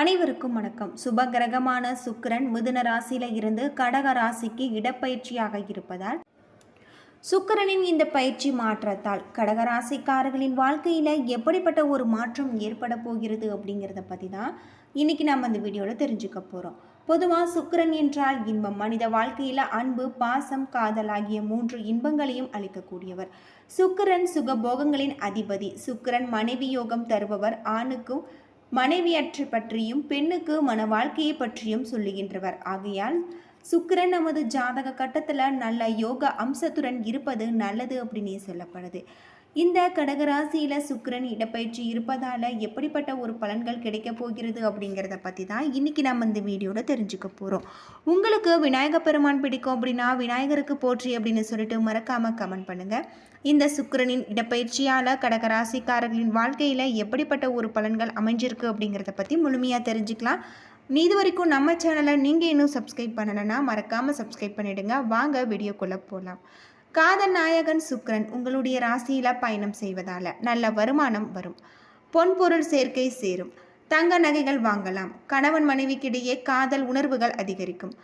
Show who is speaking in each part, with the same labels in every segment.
Speaker 1: அனைவருக்கும் வணக்கம். சுப கிரகமான சுக்கிரன் மிதுன ராசியில இருந்து கடக ராசிக்கு இடப்பயிற்சியாக இருப்பதால் சுக்கிரனின் இந்த பயிற்சி மாற்றத்தால் கடகராசிக்காரர்களின் வாழ்க்கையில் எப்படிப்பட்ட ஒரு மாற்றம் ஏற்பட போகிறது அப்படிங்கிறத பற்றி தான் இன்னைக்கு நம்ம இந்த வீடியோவில் தெரிஞ்சுக்க போகிறோம் பொதுவாக சுக்கிரன் என்றால் இன்பம். மனித வாழ்க்கையில் அன்பு பாசம் காதல் ஆகிய மூன்று இன்பங்களையும் அளிக்கக்கூடியவர். சுக்கிரன் சுகபோகங்களின் அதிபதி. சுக்கிரன் மனைவி யோகம் தருபவர். ஆணுக்கும் மனைவியற்றை பற்றியும் பெண்ணுக்கு மன வாழ்க்கையை பற்றியும் சொல்லுகின்றவர். ஆகையால் சுக்கரன் நமது ஜாதக கட்டத்தில் நல்ல யோக அம்சத்துடன் இருப்பது நல்லது அப்படின்னு சொல்லப்படுது. இந்த கடகராசியில் சுக்கிரன் இடப்பயிற்சி இருப்பதால் எப்படிப்பட்ட ஒரு பலன்கள் கிடைக்க போகிறது அப்படிங்கிறத பற்றி தான் இன்றைக்கி நம்ம இந்த வீடியோவில் தெரிஞ்சுக்க போகிறோம் உங்களுக்கு விநாயக பெருமான் பிடிக்கும் அப்படின்னா விநாயகருக்கு போற்றி அப்படின்னு சொல்லிட்டு மறக்காமல் கமெண்ட் பண்ணுங்கள் இந்த சுக்கிரனின் இடப்பயிற்சியால் கடகராசிக்காரர்களின் வாழ்க்கையில் எப்படிப்பட்ட ஒரு பலன்கள் அமைஞ்சிருக்கு அப்படிங்கிறத பற்றி முழுமையாக தெரிஞ்சுக்கலாம். இது வரைக்கும் நம்ம சேனலை நீங்கள் இன்னும் சப்ஸ்கிரைப் பண்ணலைன்னா மறக்காமல் சப்ஸ்கிரைப் பண்ணிடுங்க. வாங்க வீடியோக்குள்ளே போகலாம் காதல் நாயகன் சுக்ரன் உங்களுடைய ராசியில் பயணம் செய்வதால் நல்ல வருமானம் வரும். பொன்பொருள் சேர்க்கை சேரும். தங்க நகைகள் வாங்கலாம். கணவன் மனைவிக்கிடையே காதல் உணர்வுகள் அதிகரிக்கும்.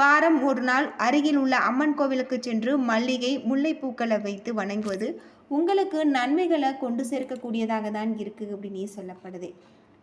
Speaker 1: வாரம் ஒரு நாள் அருகில் உள்ள அம்மன் கோவிலுக்கு சென்று மல்லிகை முல்லைப்பூக்களை வைத்து வணங்குவது உங்களுக்கு நன்மைகளை கொண்டு சேர்க்கக்கூடியதாக தான் இருக்குது அப்படின்னு சொல்லப்படுது.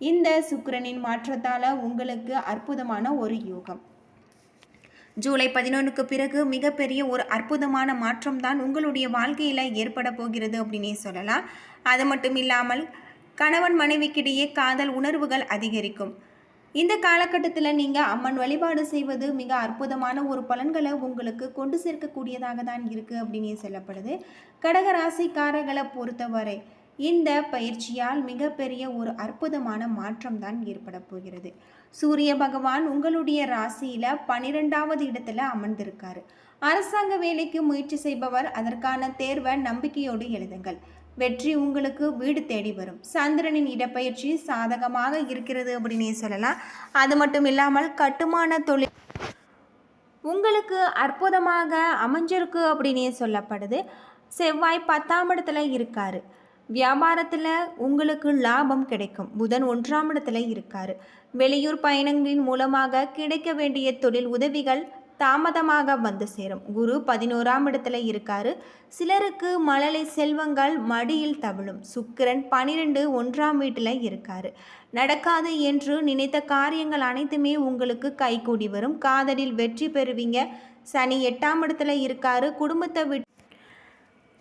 Speaker 1: இந்த சுக்கிரனின் மாற்றத்தால் உங்களுக்கு அற்புதமான ஒரு யோகம். ஜூலை பதினொன்றுக்கு பிறகு மிகப்பெரிய ஒரு அற்புதமான மாற்றம் தான் உங்களுடைய வாழ்க்கையில் ஏற்பட போகிறது அப்படின்னே சொல்லலாம். அது மட்டும் இல்லாமல் கணவன் மனைவிக்கிடையே காதல் உணர்வுகள் அதிகரிக்கும். இந்த காலகட்டத்தில் நீங்கள் அம்மன் வழிபாடு செய்வது மிக அற்புதமான ஒரு பலன்களை உங்களுக்கு கொண்டு சேர்க்கக்கூடியதாக தான் இருக்குது அப்படின்னு சொல்லப்படுது. கடக ராசிக்காரர்களை பொறுத்தவரை இந்த பயிற்சியால் மிகப்பெரிய ஒரு அற்புதமான மாற்றம் தான் ஏற்பட போகிறது. சூரிய பகவான் உங்களுடைய ராசியில் பனிரெண்டாவது இடத்துல அமர்ந்திருக்காரு. அரசாங்க வேலைக்கு முயற்சி செய்பவர் அதற்கான தேர்வை நம்பிக்கையோடு எழுதுங்கள். வெற்றி உங்களுக்கு வீடு தேடி வரும். சந்திரனின் இடப்பயிற்சி சாதகமாக இருக்கிறது அப்படின்னே சொல்லலாம். அது மட்டும் இல்லாமல் கட்டுமான தொழில் உங்களுக்கு அற்புதமாக அமைஞ்சிருக்கு அப்படின்னே சொல்லப்படுது. செவ்வாய் பத்தாம் இடத்துல இருக்கார். வியாபாரத்தில் உங்களுக்கு லாபம் கிடைக்கும். புதன் ஒன்றாம் இடத்துல இருக்கார். வெளியூர் பயணங்களின் மூலமாக கிடைக்க வேண்டிய தொழில் உதவிகள் தாமதமாக வந்து சேரும். குரு பதினோராம் இடத்துல இருக்காரு. சிலருக்கு மழலை செல்வங்கள் மடியில் தவிழும். சுக்கிரன் பனிரெண்டு ஒன்றாம் வீட்டில் இருக்காரு. நடக்காது என்று நினைத்த காரியங்கள் அனைத்துமே உங்களுக்கு கைகூடி வரும். காதலில் வெற்றி பெறுவீங்க. சனி எட்டாம் இடத்துல இருக்காரு. குடும்பத்தை விட்டு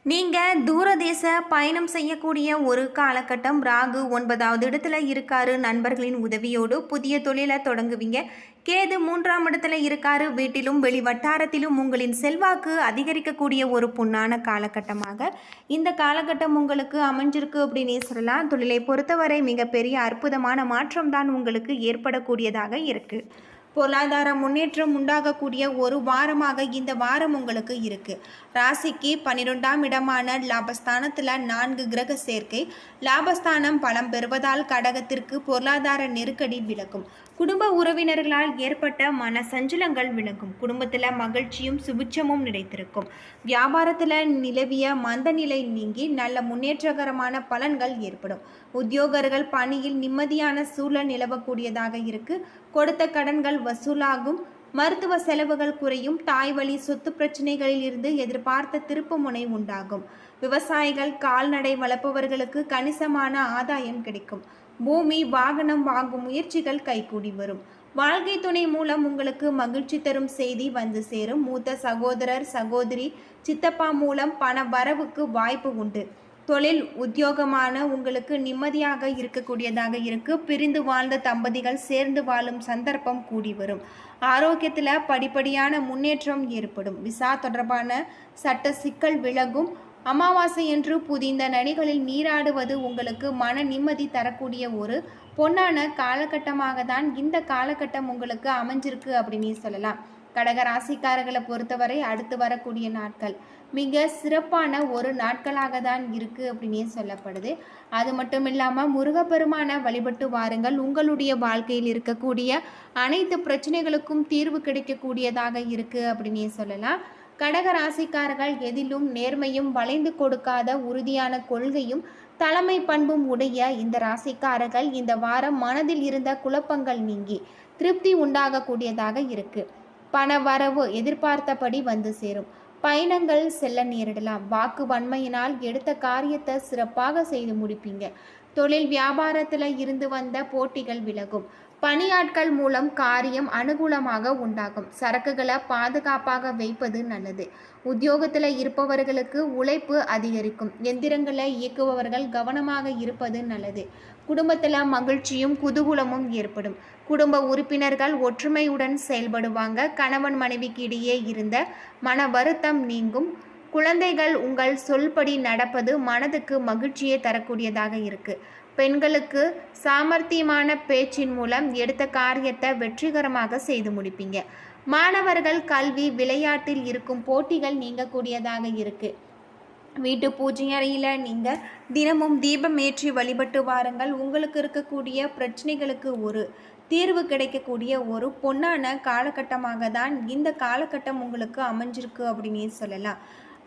Speaker 1: நீங்கள் தூரதேச பயணம் செய்யக்கூடிய ஒரு காலகட்டம். ராகு ஒன்பதாவது இடத்துல இருக்காரு. நண்பர்களின் உதவியோடு புதிய தொழிலை தொடங்குவீங்க. கேது மூன்றாம் இடத்துல இருக்காரு. வீட்டிலும் வெளி வட்டாரத்திலும் உங்களின் செல்வாக்கு அதிகரிக்கக்கூடிய ஒரு புண்ணான காலகட்டமாக. இந்த காலகட்டம் உங்களுக்கு அமைஞ்சிருக்கு அப்படின்னு சொல்லலாம். தொழிலை பொறுத்தவரை மிகப்பெரிய அற்புதமான மாற்றம் தான் உங்களுக்கு ஏற்படக்கூடியதாக இருக்குது பொருளாதார முன்னேற்றம் உண்டாகக்கூடிய ஒரு வாரமாக இந்த வாரம் உங்களுக்கு இருக்கு. ராசிக்கு பன்னிரெண்டாம் இடமான லாபஸ்தானத்தில் நான்கு கிரக சேர்க்கை. லாபஸ்தானம் பலம் பெறுவதால் கடகத்திற்கு பொருளாதார நெருக்கடி விலக்கும். குடும்ப உறவினர்களால் ஏற்பட்ட மன சஞ்சலங்கள் விலகும் குடும்பத்தில் மகிழ்ச்சியும் சுபிட்சமும் நிலைத்திருக்கும். வியாபாரத்தில் நிலவிய மந்த நிலை நீங்கி நல்ல முன்னேற்றகரமான பலன்கள் ஏற்படும். உத்தியோகர்கள் பணியில் நிம்மதியான சூழல் நிலவக்கூடியதாக இருக்கு. கொடுத்த கடன்கள் வசூலாகும். மருத்துவ செலவுகள் குறையும். தாய் வழி சொத்து பிரச்சனைகளில் இருந்து எதிர்பார்த்த திருப்பு முனை உண்டாகும். விவசாயிகள் கால்நடை வளர்ப்பவர்களுக்கு கணிசமான ஆதாயம் கிடைக்கும். பூமி வாகனம் வாங்கும் முயற்சிகள் கைகூடி வரும். வாழ்க்கை துணை மூலம் உங்களுக்கு மகிழ்ச்சி தரும் செய்தி வந்து சேரும். மூத்த சகோதரர் சகோதரி சித்தப்பா மூலம் பண வரவுக்கு வாய்ப்பு உண்டு. தொழில் உத்தியோகமான உங்களுக்கு நிம்மதியாக இருக்கக்கூடியதாக இருக்கு. பிரிந்து வாழ்ந்த தம்பதிகள் சேர்ந்து வாழும் சந்தர்ப்பம் கூடி வரும். ஆரோக்கியத்தில் படிப்படியான முன்னேற்றம் ஏற்படும். விசா தொடர்பான சட்ட சிக்கல் விலகும். அமாவாசை என்று புதிந்த நதிகளில் நீராடுவது உங்களுக்கு மன நிம்மதி தரக்கூடிய ஒரு பொன்னான காலகட்டமாக தான் இந்த காலகட்டம் உங்களுக்கு அமைஞ்சிருக்கு அப்படின்னு சொல்லலாம். கடக ராசிக்காரர்களை பொறுத்தவரை அடுத்து வரக்கூடிய நாட்கள் மிக சிறப்பான ஒரு நாட்களாக தான் இருக்குது அப்படின்னே சொல்லப்படுது. அது மட்டும் இல்லாமல் முருகப்பெருமான வழிபட்டு வாருங்கள். உங்களுடைய வாழ்க்கையில் இருக்கக்கூடிய அனைத்து பிரச்சனைகளுக்கும் தீர்வு கிடைக்கக்கூடியதாக இருக்கு அப்படின்னே சொல்லலாம். கடக ராசிக்காரர்கள் எதிலும் நேர்மையும் வளைந்து கொடுக்காத உறுதியான கொள்கையும் தலைமை பண்பும் உடைய இந்த ராசிக்காரர்கள் இந்த வாரம் மனதில் இருந்த குழப்பங்கள் நீங்கி திருப்தி உண்டாகக்கூடியதாக இருக்கு. பண வரவு எதிர்பார்த்தபடி வந்து சேரும். பயணங்கள் செல்ல நேரிடலாம். வாக்கு வன்மையினால் எடுத்த காரியத்தை சிறப்பாக செய்து முடிப்பீங்க. தொழில் வியாபாரத்தில் இருந்து வந்த போட்டிகள் விலகும். பணியாட்கள் மூலம் காரியம் அனுகூலமாக உண்டாகும். சரக்குகளை பாதுகாப்பாக வைப்பது நல்லது. உத்தியோகத்தில் இருப்பவர்களுக்கு உழைப்பு அதிகரிக்கும். எந்திரங்களை இயக்குபவர்கள் கவனமாக இருப்பது நல்லது. குடும்பத்தில் மகிழ்ச்சியும் குதூகூலமும் ஏற்படும். குடும்ப உறுப்பினர்கள் ஒற்றுமையுடன் செயல்படுவாங்க. கணவன் மனைவிக்கு இடையே இருந்த மன வருத்தம் நீங்கும். குழந்தைகள் உங்கள் சொல்படி நடப்பது மனதுக்கு மகிழ்ச்சியை தரக்கூடியதாக இருக்குது பெண்களுக்கு சாமர்த்தியமான பேச்சின் மூலம் எடுத்த காரியத்தை வெற்றிகரமாக செய்து முடிப்பீங்க. மாணவர்கள் கல்வி விளையாட்டில் இருக்கும் போட்டிகள் நீங்கக்கூடியதாக இருக்கு. வீட்டு பூஜை அறையில் நீங்கள் தினமும் தீபம் ஏற்றி வழிபட்டு வாருங்கள். உங்களுக்கு இருக்கக்கூடிய பிரச்சனைகளுக்கு ஒரு தீர்வு கிடைக்கக்கூடிய ஒரு பொன்னான காலகட்டமாக தான் இந்த காலகட்டம் உங்களுக்கு அமைஞ்சிருக்கு அப்படின்னு சொல்லலாம்.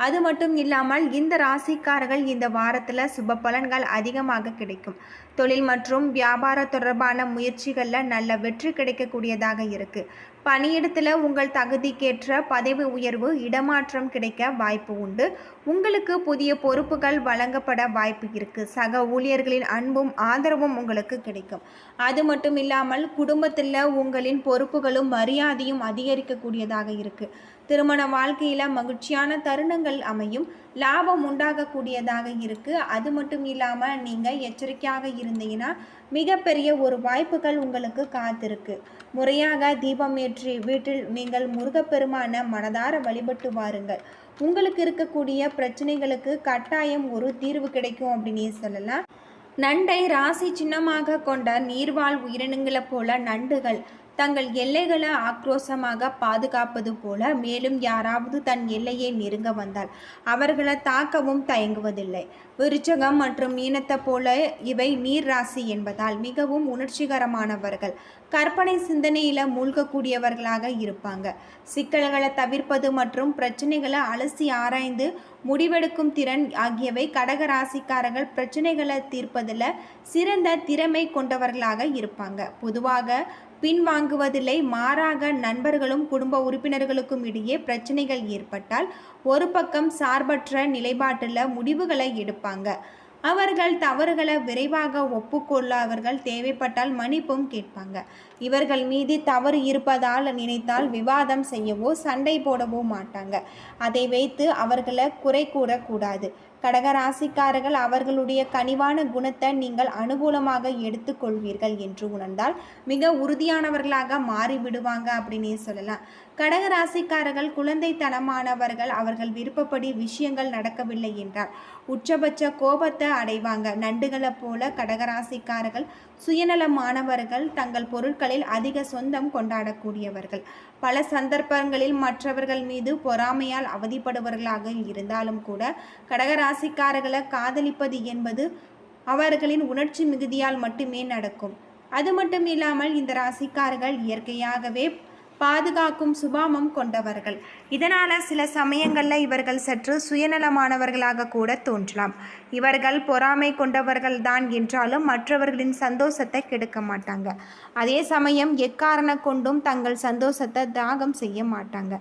Speaker 1: அது மட்டும் இல்லாமல் இந்த ராசிக்காரர்கள் இந்த வாரத்தில் சுப பலன்கள் அதிகமாக கிடைக்கும். தொழில் மற்றும் வியாபார தொடர்பான முயற்சிகளில் நல்ல வெற்றி கிடைக்கக்கூடியதாக இருக்குது பணியிடத்தில் உங்கள் தகுதிக்கேற்ற பதவி உயர்வு இடமாற்றம் கிடைக்க வாய்ப்பு உண்டு. உங்களுக்கு புதிய பொறுப்புகள் வழங்கப்பட வாய்ப்பு இருக்குது சக ஊழியர்களின் அன்பும் ஆதரவும் உங்களுக்கு கிடைக்கும். அது மட்டும் இல்லாமல் குடும்பத்தில் உங்களின் பொறுப்புகளும் மரியாதையும் அதிகரிக்கக்கூடியதாக இருக்குது திருமண வாழ்க்கையில் மகிழ்ச்சியான தருணங்கள் அமையும். லாபம் உண்டாகக்கூடியதாக இருக்குது அது மட்டும் இல்லாமல் நீங்கள் எச்சரிக்கையாக இருந்தீங்கன்னா மிகப்பெரிய ஒரு வாய்ப்புகள் உங்களுக்கு காத்திருக்கு. முறையாக தீபம் ஏற்றி வீட்டில் நீங்கள் முருகப்பெருமான மனதார வழிபட்டு வாருங்கள். உங்களுக்கு இருக்கக்கூடிய பிரச்சனைகளுக்கு கட்டாயம் ஒரு தீர்வு கிடைக்கும் அப்படின்னு சொல்லலாம். நண்டை ராசி சின்னமாக கொண்ட நீர்வாழ் உயிரினங்களைப் போல நண்டுகள் தங்கள் எல்லைகளை ஆக்ரோஷமாக பாதுகாப்பது போல மேலும் யாராவது தன் எல்லையை நெருங்க வந்தால் அவர்களை தாக்கவும் தயங்குவதில்லை. விருச்சகம் மற்றும் மீனத்தை போல இவை நீர் ராசி என்பதால் மிகவும் உணர்ச்சிகரமானவர்கள். கற்பனை சிந்தனையில் மூழ்கக்கூடியவர்களாக இருப்பாங்க. சிக்கல்களை தவிர்ப்பது மற்றும் பிரச்சனைகளை அலசி ஆராய்ந்து முடிவெடுக்கும் திறன் ஆகியவை கடக ராசிக்காரர்கள் பிரச்சனைகளை தீர்ப்பதில் சிறந்த திறமை கொண்டவர்களாக இருப்பாங்க. பொதுவாக பின்வாங்குவதில்லை. மாறாக நண்பர்களும் குடும்ப உறுப்பினர்களுக்கும் இடையே பிரச்சனைகள் ஏற்பட்டால் ஒரு பக்கம் சார்பற்ற நிலைப்பாட்டில் முடிவுகளை எடுப்பாங்க. அவர்கள் தவறுகளை விரைவாக ஒப்புக்கொள்ள அவர்கள் தேவைப்பட்டால் மன்னிப்பும் கேட்பாங்க. இவர்கள் மீது தவறு இருப்பதால் நினைத்தால் விவாதம் செய்யவோ சண்டை போடவோ மாட்டாங்க. அதை வைத்து அவர்களை குறை கூறக்கூடாது. கடகராசிக்காரர்கள் அவர்களுடைய கனிவான குணத்தை நீங்கள் அனுகூலமாக எடுத்துக்கொள்வீர்கள் என்று உணர்ந்தால் மிக உறுதியானவர்களாக மாறிவிடுவாங்க அப்படின்னே சொல்லலாம். கடகராசிக்காரர்கள் குழந்தைத்தனமானவர்கள் அவர்கள் விருப்பப்படி விஷயங்கள் நடக்கவில்லை என்றால் உச்சபட்ச கோபத்தை அடைவாங்க. நண்டுகளை போல கடகராசிக்காரர்கள் சுயநலமானவர்கள் தங்கள் பொருட்களில் அதிக சொந்தம் கொண்டாடக்கூடியவர்கள். பல சந்தர்ப்பங்களில் மற்றவர்கள் மீது பொறாமையால் அவதிப்படுவர்களாக இருந்தாலும் கூட கடகராசிக்காரர்களை காதலிப்பது என்பது அவர்களின் உணர்ச்சி மிகுதியால் மட்டுமே நடக்கும். அது மட்டும் இல்லாமல் இந்த ராசிக்காரர்கள் இயற்கையாகவே பாதுகாக்கும் சுபாவம் கொண்டவர்கள். இதனால் சில சமயங்களில் இவர்கள் சற்று சுயநலமானவர்களாக கூட தோன்றலாம். இவர்கள் பொறாமை கொண்டவர்கள் தான் என்றாலும் மற்றவர்களின் சந்தோஷத்தை கெடுக்க மாட்டாங்க. அதே சமயம் எக்காரண கொண்டும் தங்கள் சந்தோஷத்தை தாகம் செய்ய மாட்டாங்க.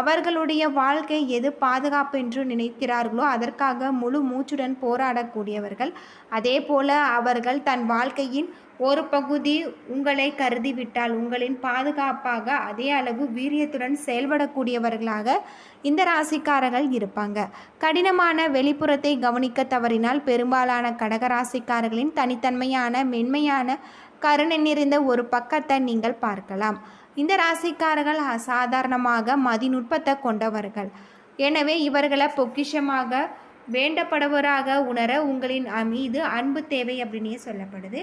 Speaker 1: அவர்களுடைய வாழ்க்கை எது பாதுகாப்பு என்று நினைக்கிறார்களோ அதற்காக முழு மூச்சுடன் போராடக்கூடியவர்கள். அதே போல அவர்கள் தன் வாழ்க்கையின் ஒரு பகுதி உங்களை கருதிவிட்டால் உங்களின் பாதுகாப்பாக அதே அளவு வீரியத்துடன் செயல்படக்கூடியவர்களாக இந்த ராசிக்காரர்கள் இருப்பாங்க. கடினமான வெளிப்புறத்தை கவனிக்க தவறினால் பெரும்பாலான கடக ராசிக்காரர்களின் தனித்தன்மையான மென்மையான கருணை நிறைந்த ஒரு பக்கத்தை நீங்கள் பார்க்கலாம். இந்த ராசிக்காரர்கள் அசாதாரணமாக மதிநுட்பத்தை கொண்டவர்கள். எனவே இவர்களை பொக்கிஷமாக வேண்டப்படுவராக உணர உங்களின் மீது அன்பு தேவை அப்படின்னே சொல்லப்படுது.